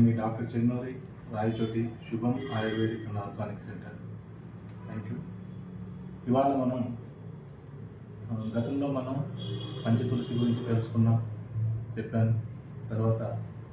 నేను మీ doctor Chennuri Rayachoti Shubham ayurvedic and organic centre. Thank you ఇవాళ మనం గతంలో మనం పంచతులసి గురించి తెలుసుకున్నాం చెప్పాను. తర్వాత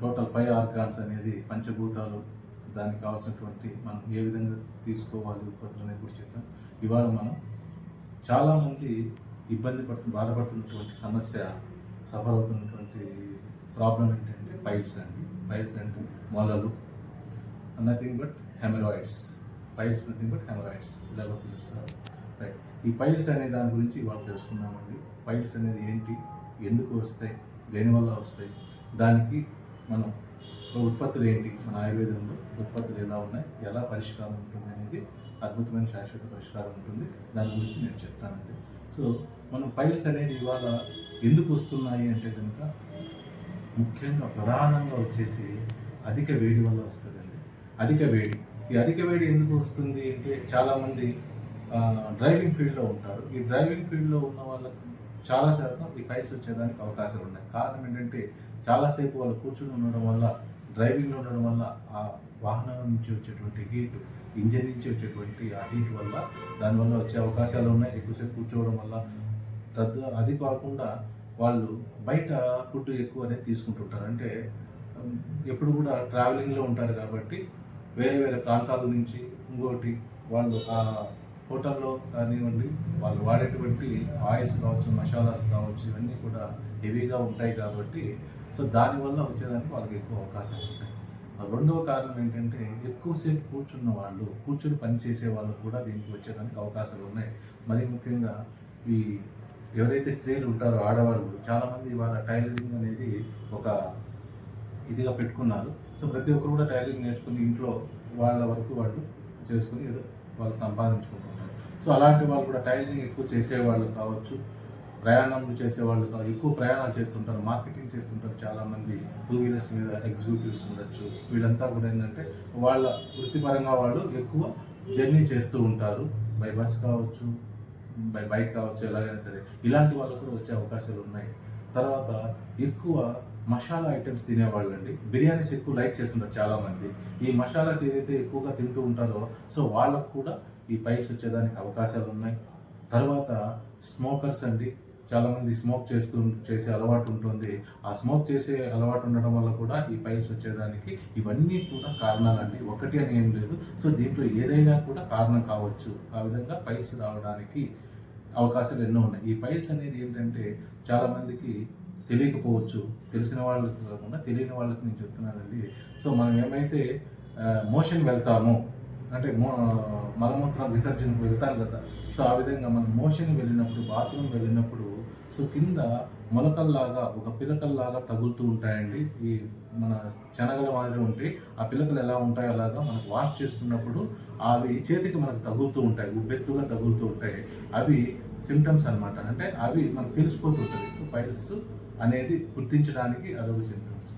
టోటల్ ఫైవ్ ఆర్గాన్స్ అనేది పంచభూతాలు దానికి కావాల్సినటువంటి మనం ఏ విధంగా తీసుకోవాలి ఉత్పత్తులు అనేది కూడా చెప్తాం ఇవాళ మనం చాలామంది ఇబ్బంది పడుతు బాధపడుతున్నటువంటి సమస్య సఫర్ అవుతున్నటువంటి ప్రాబ్లం ఏంటంటే పైల్స్ అండి. పైల్స్ అంటే మొలలు nothing but haemorrhoids piles nothing but haemorrhoids ఇలాగ పిలుస్తారు. రైట్ ఈ పైల్స్ అనే దాని గురించి ఇవాళ తెలుసుకుందామండి. పైల్స్ అనేది ఏంటి? ఎందుకు వస్తాయి? దేనివల్ల వస్తాయి? దానికి మనం ఉత్పత్తులు ఏంటి? మన ఆయుర్వేదంలో ఉత్పత్తులు ఎలా ఉన్నాయి? ఎలా పరిష్కారం ఉంటుంది అనేది అద్భుతమైన శాశ్వత పరిష్కారం ఉంటుంది. దాని గురించి నేను చెప్తానండి. సో మనం పైల్స్ అనేది ఇవాళ ఎందుకు వస్తున్నాయి అంటే కనుక ముఖ్యంగా ప్రధానంగా వచ్చేసి అధిక వేడి వల్ల వస్తుందండి. అధిక వేడి. ఈ అధిక వేడి ఎందుకు వస్తుంది అంటే చాలామంది డ్రైవింగ్ ఫీల్డ్లో ఉంటారు. ఈ డ్రైవింగ్ ఫీల్డ్లో ఉన్న వాళ్ళకు చాలా శాతం ఈ పైల్స్ వచ్చేదానికి అవకాశాలు ఉన్నాయి. కారణం ఏంటంటే చాలాసేపు వాళ్ళు కూర్చుని ఉండడం వల్ల డ్రైవింగ్లో ఉండడం వల్ల ఆ వాహనం నుంచి వచ్చేటువంటి హీట్ ఇంజన్ నుంచి వచ్చేటువంటి ఆ హీట్ వల్ల దానివల్ల వచ్చే అవకాశాలు ఉన్నాయి. ఎక్కువసేపు కూర్చోవడం వల్ల తద్ అది కాకుండా వాళ్ళు బయట ఫుడ్ ఎక్కువ అనేది తీసుకుంటుంటారు. అంటే ఎప్పుడు కూడా ట్రావెలింగ్లో ఉంటారు కాబట్టి వేరే వేరే ప్రాంతాల నుంచి ఇంకోటి వాళ్ళు ఆ హోటల్లో కానివ్వండి వాళ్ళు వాడేటువంటి ఆయిల్స్ కావచ్చు మసాలాస్ కావచ్చు ఇవన్నీ కూడా హెవీగా ఉంటాయి కాబట్టి సో దానివల్ల వచ్చేదానికి వాళ్ళకి ఎక్కువ అవకాశాలు ఉంటాయి. ఆ రెండవ కారణం ఏంటంటే ఎక్కువసేపు కూర్చున్న వాళ్ళు కూర్చుని పని చేసే వాళ్ళు కూడా దీనికి వచ్చేదానికి అవకాశాలు ఉన్నాయి. మరి ముఖ్యంగా ఈ ఎవరైతే స్త్రీలు ఉంటారో ఆడవాళ్ళు చాలామంది వాళ్ళ టైలరింగ్ అనేది ఒక ఇదిగా పెట్టుకున్నారు. సో ప్రతి ఒక్కరు కూడా టైలరింగ్ నేర్చుకుని ఇంట్లో వాళ్ళ వరకు వాళ్ళు చేసుకుని ఏదో వాళ్ళు సంపాదించుకుంటున్నారు. సో అలాంటి వాళ్ళు కూడా టైలరింగ్ ఎక్కువ చేసేవాళ్ళు కావచ్చు ప్రయాణాలు చేసేవాళ్ళు కావచ్చు ఎక్కువ ప్రయాణాలు చేస్తుంటారు మార్కెటింగ్ చేస్తుంటారు చాలామంది. టూ వీలర్స్ మీద ఎగ్జిక్యూటివ్స్ ఉండొచ్చు. వీళ్ళంతా కూడా ఏంటంటే వాళ్ళ వృత్తిపరంగా వాళ్ళు ఎక్కువ జర్నీ చేస్తూ ఉంటారు. బై బస్ కావచ్చు బై బైక్ కావచ్చు ఎలాగైనా సరే ఇలాంటి వాళ్ళు కూడా వచ్చే అవకాశాలు ఉన్నాయి. తర్వాత ఎక్కువ మసాలా ఐటమ్స్ తినేవాళ్ళు అండి బిర్యానీస్ ఎక్కువ లైక్ చేస్తుంటారు చాలామంది. ఈ మసాలాస్ ఏదైతే ఎక్కువగా తింటూ ఉంటారో సో వాళ్ళకు కూడా ఈ పైల్స్ వచ్చేదానికి అవకాశాలు ఉన్నాయి. తర్వాత స్మోకర్స్ అండి. చాలామంది స్మోక్ చేస్తూ చేసే అలవాటు ఉంటుంది. ఆ స్మోక్ చేసే అలవాటు ఉండడం వల్ల కూడా ఈ పైల్స్ వచ్చేదానికి ఇవన్నీ కూడా కారణాలండి. ఒకటి అని ఏం లేదు. సో దీంట్లో ఏదైనా కూడా కారణం కావచ్చు. ఆ విధంగా పైల్స్ రావడానికి అవకాశాలు ఎన్నో ఉన్నాయి. ఈ పైల్స్ అనేది ఏంటంటే చాలామందికి తెలియకపోవచ్చు. తెలిసిన వాళ్ళకి కాకుండా తెలియని వాళ్ళకి నేను చెప్తున్నానండి. సో మనం ఏమైతే మోషన్ వెళ్తామో అంటే మో మలమూత్ర విసర్జనకు వెళ్తాం కదా. సో ఆ విధంగా మనం మోషన్ వెళ్ళినప్పుడు బాత్రూమ్ వెళ్ళినప్పుడు సో కింద మొలకల్లాగా ఒక పిలకల్లాగా తగులుతూ ఉంటాయండి. ఈ మన శనగల మాదిరి ఉంటే ఆ పిలకలు ఎలా ఉంటాయి అలాగా మనకు వాష్ చేస్తున్నప్పుడు అవి చేతికి మనకు తగులుతూ ఉంటాయి. ఉబ్బెత్తుగా తగులుతూ ఉంటాయి. అవి సిమ్టమ్స్ అన్నమాట. అంటే అవి మనకు తెలిసిపోతుంటుంది సో పైల్స్ అనేది గుర్తించడానికి అదొక సిమ్టమ్స్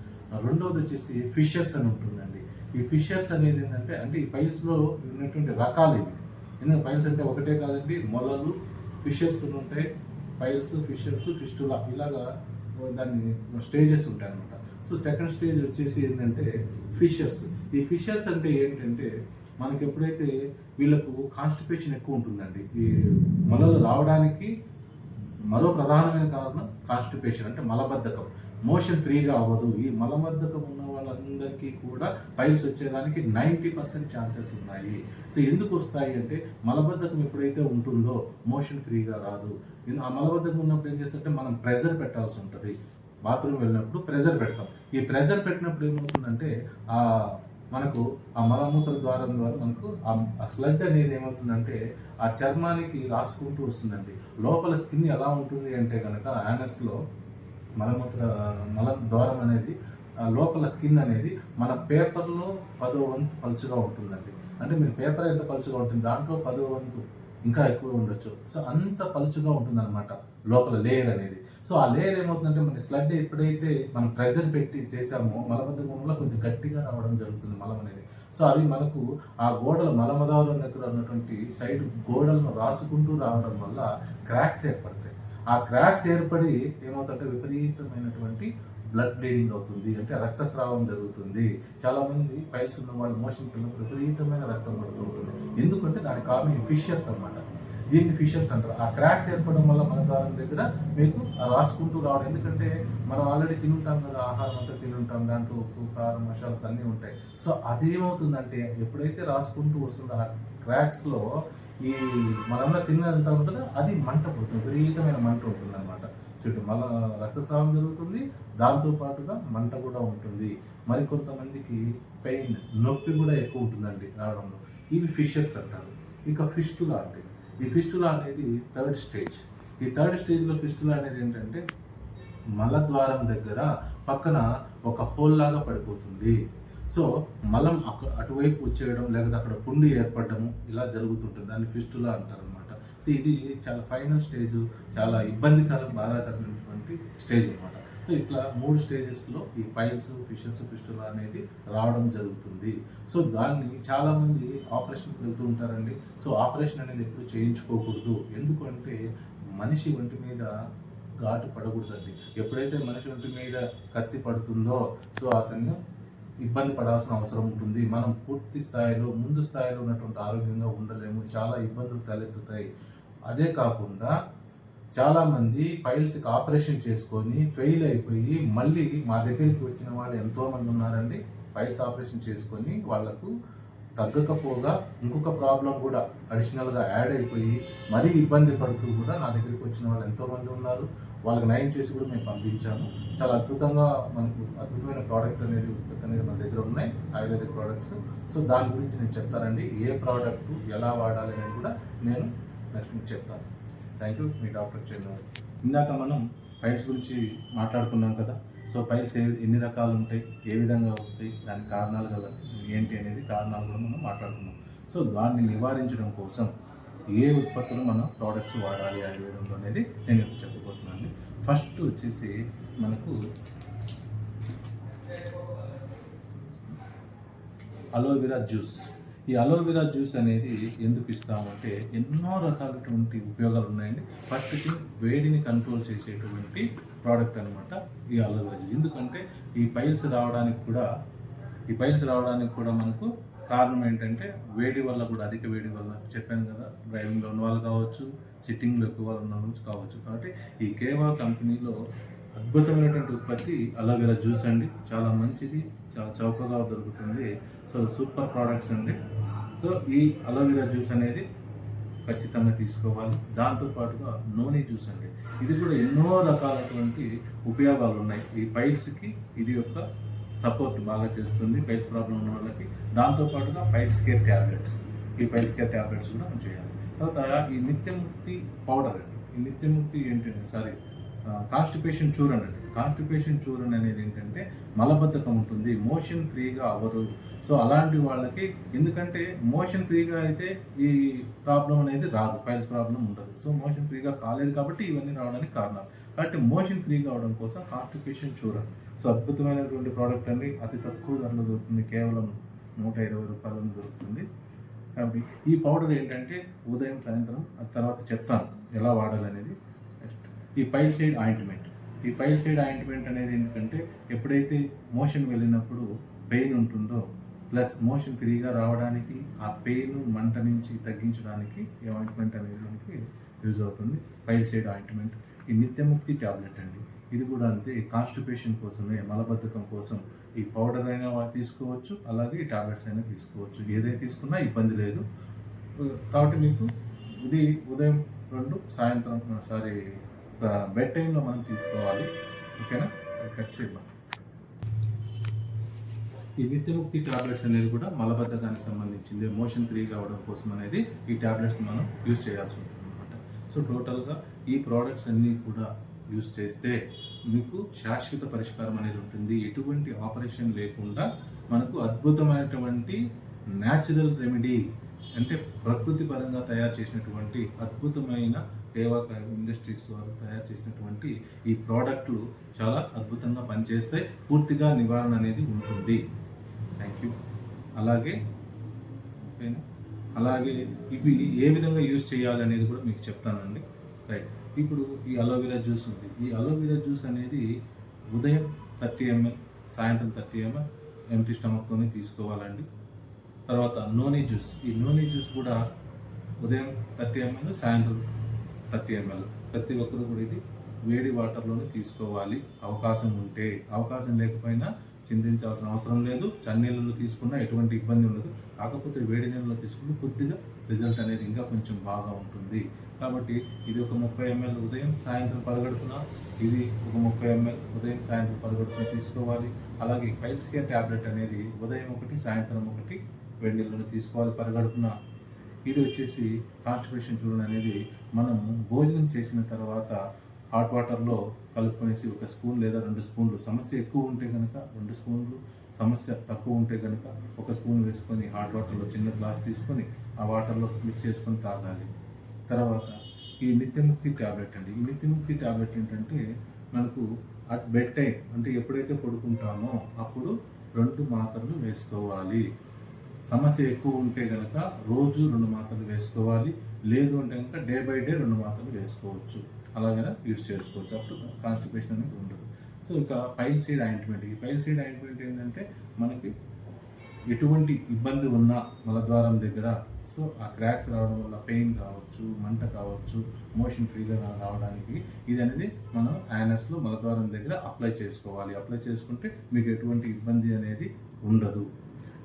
రెండవది వచ్చేసి ఫిషెస్ అని ఉంటుందండి. ఈ ఫిషర్స్ అనేది ఏంటంటే అంటే ఈ పైల్స్లో ఉన్నటువంటి రకాలు ఇవి. ఎందుకంటే పైల్స్ అంటే ఒకటే కాదండి మొలలు ఫిషర్స్ ఉంటాయి. పైల్స్ ఫిషర్స్ ఫిస్టులా ఇలాగా దాన్ని స్టేజెస్ ఉంటాయి అనమాట సో సెకండ్ స్టేజ్ వచ్చేసి ఏంటంటే ఫిషర్స్ ఈ ఫిషర్స్ అంటే ఏంటంటే మనకి ఎప్పుడైతే వీళ్ళకు కాన్స్టిపేషన్ ఎక్కువ ఉంటుందండి ఈ మొలలు రావడానికి మరో ప్రధానమైన కారణం కాన్స్టిపేషన్ అంటే మలబద్ధకం. మోషన్ ఫ్రీగా అవ్వదు. ఈ మలబద్ధకం ఉన్న వాళ్ళందరికీ కూడా పైల్స్ వచ్చేదానికి నైంటీ పర్సెంట్ ఛాన్సెస్ ఉన్నాయి. సో ఎందుకు వస్తాయి అంటే మలబద్ధకం ఎప్పుడైతే ఉంటుందో మోషన్ ఫ్రీగా రాదు. ఆ మలబద్ధకం ఉన్నప్పుడు ఏం చేస్తుంటే మనం ప్రెజర్ పెట్టాల్సి ఉంటుంది. బాత్రూమ్ వెళ్ళినప్పుడు ప్రెజర్ పెడతాం. ఈ ప్రెజర్ పెట్టినప్పుడు ఏమవుతుందంటే ఆ మనకు ఆ మలమూత్ర ద్వారం ద్వారా మనకు ఆ స్లడ్ అనేది ఏమవుతుందంటే ఆ చర్మానికి రాసుకుంటూ వస్తుందండి. లోపల స్కిన్ ఎలా ఉంటుంది అంటే కనుక యానస్లో మలమూత్ర మల ద్వారం అనేది లోపల స్కిన్ అనేది మన పేపర్లో పదో వంతు పలుచుగా ఉంటుందండి. అంటే మీరు పేపర్ ఎంత పలుచుగా ఉంటుంది దాంట్లో పదో వంతు ఇంకా ఎక్కువ ఉండొచ్చు. సో అంత పలుచుగా ఉంటుందన్నమాట లోపల లేయర్ అనేది. సో ఆ లేయర్ ఏమవుతుందంటే మన స్లడ్ ఎప్పుడైతే మనం ప్రెజర్ పెట్టి చేసామో మలబద్ధకంలో కొంచెం గట్టిగా రావడం జరుగుతుంది మలం అనేది. సో అది మనకు ఆ గోడల మలమదారుల దగ్గర ఉన్నటువంటి సైడ్ గోడలను రాసుకుంటూ రావడం వల్ల క్రాక్స్ ఏర్పడతాయి. ఆ క్రాక్స్ ఏర్పడి ఏమవుతుందంటే విపరీతమైనటువంటి బ్లడ్ బ్లీడింగ్ అవుతుంది అంటే రక్తస్రావం జరుగుతుంది. చాలామంది పైల్స్ ఉన్న వాళ్ళు మోషన్ వెళ్ళినప్పుడు విపరీతమైన రక్తం పడుతూ ఉంటుంది. ఎందుకంటే దాని కారణం ఫిషర్స్ అన్నమాట. దీన్ని ఫిషర్స్ అంటారు. ఆ క్రాక్స్ ఏర్పడడం వల్ల మన ద్వారం దగ్గర మీకు రాసుకుంటూ రావడం. ఎందుకంటే మనం ఆల్రెడీ తినుంటాం కదా ఆహారం అంతా తినుంటాం. దాంట్లో ఉప్పు కారం మసాలాస్ అన్నీ ఉంటాయి. సో అదేమవుతుందంటే ఎప్పుడైతే రాసుకుంటూ వస్తుందో ఆ క్రాక్స్లో ఈ మనంలో తిన్నంత ఉంటుందో? అది మంట పుడుతుంది. విపరీతమైన మంట ఉంటుంది అనమాట చుట్టూ మల రక్తస్రావం జరుగుతుంది. దాంతో పాటుగా మంట కూడా ఉంటుంది. మరికొంతమందికి పెయిన్ నొప్పి కూడా ఎక్కువ ఉంటుందండి రావడంలో. ఇవి ఫిషెస్ అంటారు. ఇక ఫిస్టులా అంటే ఈ ఫిస్టులా అనేది థర్డ్ స్టేజ్. ఈ థర్డ్ స్టేజ్లో ఫిస్టులా అనేది ఏంటంటే మలద్వారం దగ్గర పక్కన ఒక హోల్ లాగా పడిపోతుంది. సో మలం అక- అటువైపు వచ్చేయడం లేకపోతే అక్కడ పుండు ఏర్పడడం ఇలా జరుగుతుంటుంది. దాన్ని ఫిస్టులా అంటారు అనమాట సో ఇది చాలా ఫైనల్ స్టేజ్ చాలా ఇబ్బందికరం బాధాకరమైనటువంటి స్టేజ్ అనమాట సో ఇట్లా మూడు స్టేజెస్లో ఈ పైల్స్ ఫిషన్స్ ఫిస్టులా అనేది రావడం జరుగుతుంది. సో దాన్ని చాలామంది ఆపరేషన్కి వెళ్తూ ఉంటారండి. సో ఆపరేషన్ అనేది ఎప్పుడు చేయించుకోకూడదు. ఎందుకంటే మనిషి ఒంటి మీద ఘాటు పడకూడదండి. ఎప్పుడైతే మనిషి ఒంటి మీద కత్తి పడుతుందో సో అతన్ని ఇబ్బంది పడాల్సిన అవసరం ఉంటుంది. మనం పూర్తి స్థాయిలో ముందు స్థాయిలో ఉన్నటువంటి ఆరోగ్యంగా ఉండలేము. చాలా ఇబ్బందులు తలెత్తుతాయి. అదే కాకుండా చాలామంది పైల్స్కి ఆపరేషన్ చేసుకొని ఫెయిల్ అయిపోయి మళ్ళీ మా దగ్గరికి వచ్చిన వాళ్ళు ఎంతోమంది ఉన్నారండి. పైల్స్ ఆపరేషన్ చేసుకొని వాళ్ళకు తగ్గకపోగా ఇంకొక ప్రాబ్లం కూడా అడిషనల్గా యాడ్ అయిపోయి మరీ ఇబ్బంది పడుతూ కూడా నా దగ్గరికి వచ్చిన వాళ్ళు ఎంతోమంది ఉన్నారు. వాళ్ళకి నయం చేసి కూడా మేము పంపించాము. చాలా అద్భుతంగా మనకు అద్భుతమైన ప్రోడక్ట్ అనేది అనేది మన దగ్గర ఉన్నాయి ఆయుర్వేదిక్ ప్రోడక్ట్స్ సో దాని గురించి నేను చెప్తానండి. ఏ ప్రోడక్ట్ ఎలా వాడాలి అనేది కూడా నేను నెక్స్ట్ మీకు చెప్తాను. థ్యాంక్ యూ మీ డాక్టర్ చెన్నారు ఇందాక మనం ఫైల్స్ గురించి మాట్లాడుకున్నాం కదా. సో పైల్స్ ఏ ఎన్ని రకాలు ఉంటాయి ఏ విధంగా వస్తాయి దాని కారణాలు గల ఏంటి అనేది కారణాలు కూడా మనం మాట్లాడుకున్నాం సో దాన్ని నివారించడం కోసం ఏ ఉత్పత్తులు మనం ప్రోడక్ట్స్ వాడాలి ఆయుర్వేదంలో అనేది నేను ఇప్పుడు చెప్పబోతున్నాను. ఫస్ట్ వచ్చేసి మనకు అలోవెరా జ్యూస్. ఈ అలోవెరా జ్యూస్ అనేది ఎందుకు ఇస్తామంటే ఎన్నో రకాలటువంటి ఉపయోగాలు ఉన్నాయండి. ఫస్ట్ థింగ్ వేడిని కంట్రోల్ చేసేటువంటి ప్రోడక్ట్ అనమాట ఈ అలోవెరా జ్యూస్. ఎందుకంటే ఈ పైల్స్ రావడానికి కూడా ఈ పైల్స్ రావడానికి కూడా మనకు కారణం ఏంటంటే వేడి వల్ల కూడా అధిక వేడి వల్ల చెప్పాను కదా డ్రైవింగ్లో ఉన్న వాళ్ళు కావచ్చు సిట్టింగ్లో ఎక్కువ వాళ్ళు ఉన్న వాళ్ళు కావచ్చు. కాబట్టి ఈ కేవా కంపెనీలో అద్భుతమైనటువంటి ఉత్పత్తి అలోవెరా జ్యూస్ అండి. చాలా మంచిది. చాలా చౌకగా దొరుకుతుంది. సో సూపర్ ప్రోడక్ట్స్ అండి. సో ఈ అలోవెరా జ్యూస్ అనేది ఖచ్చితంగా తీసుకోవాలి. దాంతోపాటుగా నూనె జ్యూస్ అండి. ఇది కూడా ఎన్నో రకాలైనటువంటి ఉపయోగాలు ఉన్నాయి. ఈ పైల్స్కి ఇది యొక్క సపోర్ట్ బాగా చేస్తుంది పైల్స్ ప్రాబ్లం ఉన్న వాళ్ళకి. దాంతోపాటుగా పైల్స్ కేర్ ట్యాబ్లెట్స్ ఈ పైల్స్ కేర్ ట్యాబ్లెట్స్ కూడా మనం చేయాలి. తర్వాత ఈ నిత్యముక్తి పౌడర్ అండి. ఈ నిత్యముక్తి ఏంటంటే సారీ కాన్స్టిపేషన్ చూరన్ అండి కాన్స్టిపేషన్ చూరన్ అనేది ఏంటంటే మలబద్ధకం ఉంటుంది మోషన్ ఫ్రీగా అవ్వరు సో అలాంటి వాళ్ళకి ఎందుకంటే మోషన్ ఫ్రీగా అయితే ఈ ప్రాబ్లం అనేది రాదు పైల్స్ ప్రాబ్లం ఉండదు. సో మోషన్ ఫ్రీగా కాలేదు కాబట్టి ఇవన్నీ రావడానికి కారణం. కాబట్టి మోషన్ ఫ్రీగా అవడం కోసం కాన్స్టిపేషన్ చూరన్ సో అద్భుతమైనటువంటి ప్రోడక్ట్ అండి. అతి తక్కువ ధరలో దొరుకుతుంది కేవలం నూట ఇరవై రూపాయలను దొరుకుతుంది. కాబట్టి ఈ పౌడర్ ఏంటంటే ఉదయం సాయంత్రం ఆ తర్వాత చెప్తాను ఎలా వాడాలనేది. ఈ పైల్ సైడ్ ఆయింట్మెంట్. ఈ పైల్ సైడ్ ఆయింట్మెంట్ అనేది ఎందుకంటే ఎప్పుడైతే మోషన్ వెళ్ళినప్పుడు పెయిన్ ఉంటుందో ప్లస్ మోషన్ ఫ్రీగా రావడానికి ఆ పెయిన్ మంట నుంచి తగ్గించడానికి ఈ ఆయింట్మెంట్ అనేది మనకి యూజ్ అవుతుంది. Pile side ointment. ఈ నిత్యముక్తి ట్యాబ్లెట్ అండి. ఇది కూడా అంతే. కాన్స్టిపేషన్ కోసమే మలబద్ధకం కోసం ఈ పౌడర్ అయినా తీసుకోవచ్చు. అలాగే ఈ టాబ్లెట్స్ అయినా తీసుకోవచ్చు. ఏదైతే తీసుకున్నా ఇబ్బంది లేదు. కాబట్టి మీకు ఇది ఉదయం రెండు సాయంత్రం సారీ బెడ్ టైంలో మనం తీసుకోవాలి. ఓకేనా? కట్ చేద్దాం. ఈ నిత్యముక్తి టాబ్లెట్స్ అనేది కూడా మలబద్ధకానికి సంబంధించింది. మోషన్ ఫ్రీ కావడం కోసం అనేది ఈ టాబ్లెట్స్ మనం యూజ్ చేయాల్సి ఉంటుంది అనమాట సో టోటల్గా ఈ ప్రోడక్ట్స్ అన్నీ కూడా యూజ్ చేస్తే మీకు శాశ్వత పరిష్కారం అనేది ఉంటుంది. ఎటువంటి ఆపరేషన్ లేకుండా మనకు అద్భుతమైనటువంటి న్యాచురల్ రెమెడీ అంటే ప్రకృతి పరంగా తయారు చేసినటువంటి అద్భుతమైన సేవా ఇండస్ట్రీస్ వారు తయారు చేసినటువంటి ఈ ప్రోడక్ట్లు చాలా అద్భుతంగా పనిచేస్తే పూర్తిగా నివారణ అనేది ఉంటుంది. థ్యాంక్ యూ అలాగే ఓకేనా? అలాగే ఇవి ఏ విధంగా యూజ్ చేయాలి అనేది కూడా మీకు చెప్తానండి. రైట్ ఇప్పుడు ఈ అలోవెరా జ్యూస్ ఉంది. ఈ అలోవెరా జ్యూస్ అనేది ఉదయం థర్టీ ఎంఎల్ సాయంత్రం థర్టీ ఎంఎల్ ఎంటీ స్టమక్తోనే తీసుకోవాలండి. తర్వాత నూనె జ్యూస్. ఈ నూనె జ్యూస్ కూడా ఉదయం థర్టీ ఎంఎల్ సాయంత్రం థర్టీ ఎంఎల్. ప్రతి ఒక్కరు కూడా ఇది వేడి వాటర్లోనే తీసుకోవాలి. అవకాశం ఉంటే. అవకాశం లేకపోయినా చింతించాల్సిన అవసరం లేదు. చన్నీళ్ళలో తీసుకున్నా ఎటువంటి ఇబ్బంది ఉండదు. కాకపోతే వేడి నీళ్ళలో తీసుకుంటే కొద్దిగా రిజల్ట్ అనేది ఇంకా కొంచెం బాగా ఉంటుంది. కాబట్టి ఇది ఒక ముప్పై ఎంఎల్ ఉదయం సాయంత్రం పరగడుపున ఇది ఒక ముప్పై ఎంఎల్ ఉదయం సాయంత్రం పరగడుపున తీసుకోవాలి. అలాగే పైల్స్ కేర్ ట్యాబ్లెట్ అనేది ఉదయం ఒకటి సాయంత్రం ఒకటి వేడి నీళ్ళను తీసుకోవాలి పరగడుపున ఇది వచ్చేసి కాన్స్టిపేషన్ చూడడం అనేది మనం భోజనం చేసిన తర్వాత హాట్ వాటర్లో కలుపుకొనేసి ఒక స్పూన్ లేదా రెండు స్పూన్లు. సమస్య ఎక్కువ ఉంటే కనుక రెండు స్పూన్లు సమస్య తక్కువ ఉంటే కనుక ఒక స్పూన్ వేసుకొని హాట్ వాటర్లో చిన్న గ్లాస్ తీసుకొని ఆ వాటర్లో మిక్స్ చేసుకొని తాగాలి. తర్వాత ఈ నిత్యముక్తి ట్యాబ్లెట్ అండి. ఈ నిత్యముక్తి ట్యాబ్లెట్ ఏంటంటే మనకు అట్ బెడ్ టైం అంటే ఎప్పుడైతే పడుకుంటామో అప్పుడు రెండు మాత్రలు వేసుకోవాలి. సమస్య ఎక్కువ ఉంటే కనుక రోజు రెండు మాత్రలు వేసుకోవాలి. లేదు అంటే కనుక డే బై డే రెండు మాత్రలు వేసుకోవచ్చు. అలాగైనా యూస్ చేసుకోవచ్చు. అప్పుడు కాన్స్టిపేషన్ అనేది ఉండదు. సో ఇక పైల్ సీడ్ ఆయింట్మెంట్. ఈ పైల్ సీడ్ ఆయింట్మెంట్ ఏంటంటే మనకి ఎటువంటి ఇబ్బంది ఉన్నా మలద్వారం దగ్గర సో ఆ క్రాక్స్ రావడం వల్ల పెయిన్ కావచ్చు మంట కావచ్చు మోషన్ ఫ్రీగా రావడానికి ఇది అనేది మనం యానస్లో మలద్వారం దగ్గర అప్లై చేసుకోవాలి. అప్లై చేసుకుంటే మీకు ఎటువంటి ఇబ్బంది అనేది ఉండదు.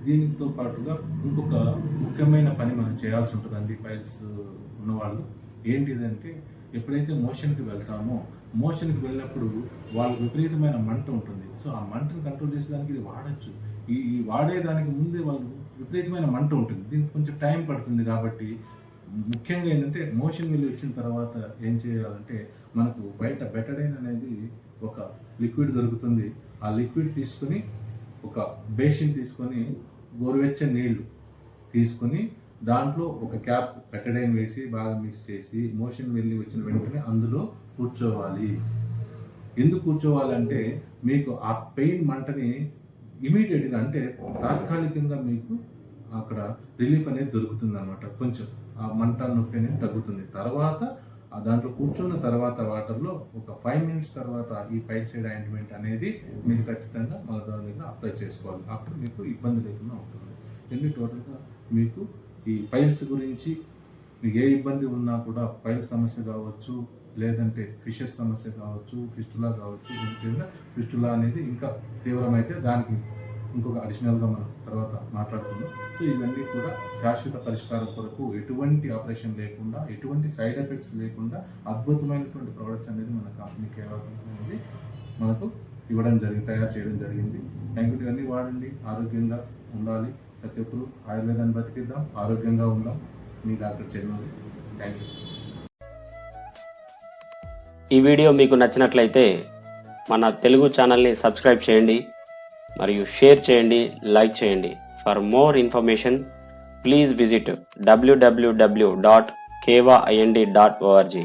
దీనితో పాటుగా ఇంకొక ముఖ్యమైన పని మనం చేయాల్సి ఉంటుందండి పైల్స్ ఉన్నవాళ్ళు. ఏంటిదంటే ఎప్పుడైతే మోషన్కి వెళ్తామో మోషన్కి వెళ్ళినప్పుడు వాళ్ళకి విపరీతమైన మంట ఉంటుంది. సో ఆ మంటను కంట్రోల్ చేసేదానికి ఇది వాడచ్చు. ఈ ఈ వాడేదానికి ముందే వాళ్ళు విపరీతమైన మంట ఉంటుంది. దీనికి కొంచెం టైం పడుతుంది కాబట్టి ముఖ్యంగా ఏంటంటే మోషన్ వెళ్ళి వచ్చిన తర్వాత ఏం చేయాలంటే మనకు బయట బెటడైన్ అనేది ఒక లిక్విడ్ దొరుకుతుంది. ఆ లిక్విడ్ తీసుకొని ఒక బేషన్ తీసుకొని గోరువెచ్చని నీళ్ళు తీసుకొని దాంట్లో ఒక క్యాప్ పెట్టడైన్ వేసి బాగా మిక్స్ చేసి మోషన్ వెళ్ళి వచ్చిన వెంటనే అందులో కూర్చోవాలి. ఎందుకు కూర్చోవాలంటే మీకు ఆ పెయిన్ మంటని ఇమీడియట్గా అంటే తాత్కాలికంగా మీకు అక్కడ రిలీఫ్ అనేది దొరుకుతుంది అనమాట కొంచెం ఆ మంట నొప్పి అనేది తగ్గుతుంది. తర్వాత దాంట్లో కూర్చున్న తర్వాత వాటర్లో ఒక ఫైవ్ మినిట్స్ తర్వాత ఈ పైల్ సైడ్ ఆయింట్మెంట్ అనేది మీరు ఖచ్చితంగా మలద్వార దగ్గర అప్లై చేసుకోవాలి. అప్పుడు మీకు ఇబ్బంది లేకుండా ఉంటుంది. ఎన్ని టోటల్గా మీకు ఈ పైల్స్ గురించి మీకు ఏ ఇబ్బంది ఉన్నా కూడా పైల్ సమస్య కావచ్చు లేదంటే ఫిషెస్ సమస్య కావచ్చు ఫిస్టులా కావచ్చు ఫిస్టులా అనేది ఇంకా తీవ్రమైతే దానికి ఇంకొక అడిషనల్గా మనం తర్వాత మాట్లాడుకుందాం. సో ఇవన్నీ కూడా శాశ్వత పరిష్కారం కొరకు ఎటువంటి ఆపరేషన్ లేకుండా ఎటువంటి సైడ్ ఎఫెక్ట్స్ లేకుండా అద్భుతమైనటువంటి ప్రోడక్ట్స్ అనేది మన కంపెనీ కేవలం అనేది మనకు ఇవ్వడం జరిగింది తయారు చేయడం జరిగింది. థ్యాంక్ యూ ఇవన్నీ వాడండి. ఆరోగ్యంగా ఉండాలి. ప్రతి ఒక్కరు ఆయుర్వేదాన్ని బ్రతికిద్దాం. ఆరోగ్యంగా ఉందాం. మీ డాక్టర్ చెన్నూరి థ్యాంక్ యూ ఈ వీడియో మీకు నచ్చినట్లయితే మన తెలుగు ఛానల్ని సబ్స్క్రైబ్ చేయండి. మరియు షేర్ చేయండి లైక్ చేయండి. For more information please visit WWW dot కేవా IND dot ORG